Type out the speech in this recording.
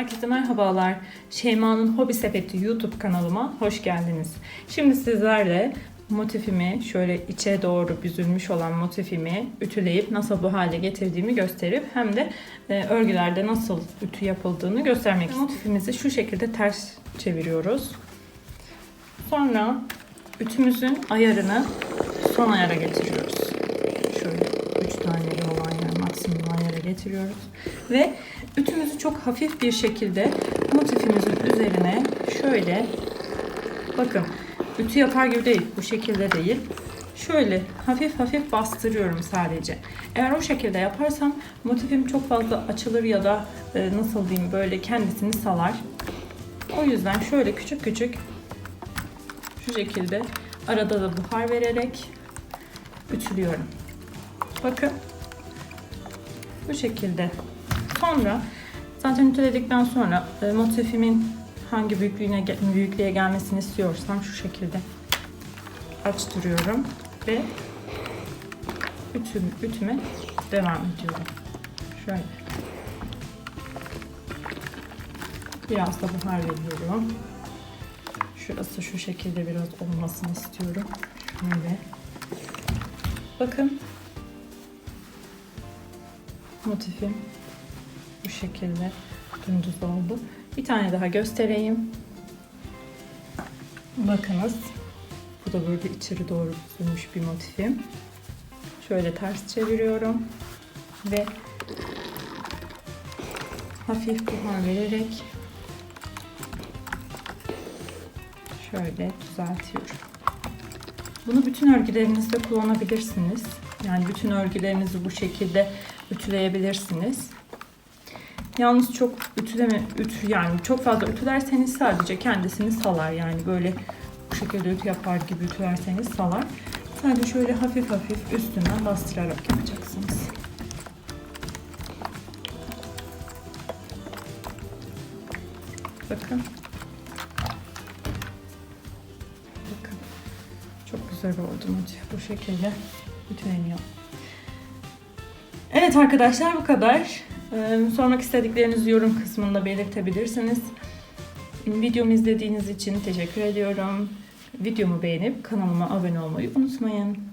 Herkese merhabalar. Şeyma'nın Hobi Sepeti YouTube kanalıma hoş geldiniz. Şimdi sizlerle motifimi şöyle içe doğru büzülmüş olan motifimi ütüleyip nasıl bu hale getirdiğimi gösterip hem de e, örgülerde nasıl ütü yapıldığını göstermek istiyorum. Motifimizi şu şekilde ters çeviriyoruz. Sonra ütümüzün ayarını son ayara getiriyoruz. Şöyle 3 taneli olan yer maksimum ayara getiriyoruz. Ve ütümüzü çok hafif bir şekilde motifimizin üzerine şöyle bakın ütü yapar gibi değil bu şekilde değil. Şöyle hafif hafif bastırıyorum sadece. Eğer o şekilde yaparsam motifim çok fazla açılır ya da e, nasıl diyeyim böyle kendisini salar. O yüzden şöyle küçük küçük şu şekilde arada da buhar vererek ütülüyorum. Bakın bu şekilde. Sonra zaten ütüledikten sonra e, motifimin hangi büyüklüğüne büyüklüğe gelmesini istiyorsam şu şekilde açtırıyorum ve ütüm, ütüme devam ediyorum. Şöyle. Biraz da buhar veriyorum. Şurası şu şekilde biraz olmasını istiyorum. Şöyle. Bakın. Motifim bu şekilde dümdüz oldu. Bir tane daha göstereyim. Bakınız. Bu da böyle içeri doğru büzülmüş bir motifim. Şöyle ters çeviriyorum. Ve hafif buhar vererek şöyle düzeltiyorum. Bunu bütün örgülerinizde kullanabilirsiniz. Yani bütün örgülerinizi bu şekilde ütüleyebilirsiniz. Yalnız çok ütüleme, ütü yani çok fazla ütülerseniz sadece kendisini salar. Yani böyle bu şekilde ütü yapar gibi ütülerseniz salar. Sadece şöyle hafif hafif üstünden bastırarak yapacaksınız. Bakın. Bakın. Çok güzel oldu. Bu şekilde ütüleniyor. Evet arkadaşlar bu kadar. Ee, sormak istediklerinizi yorum kısmında belirtebilirsiniz. Videomu izlediğiniz için teşekkür ediyorum. Videomu beğenip kanalıma abone olmayı unutmayın.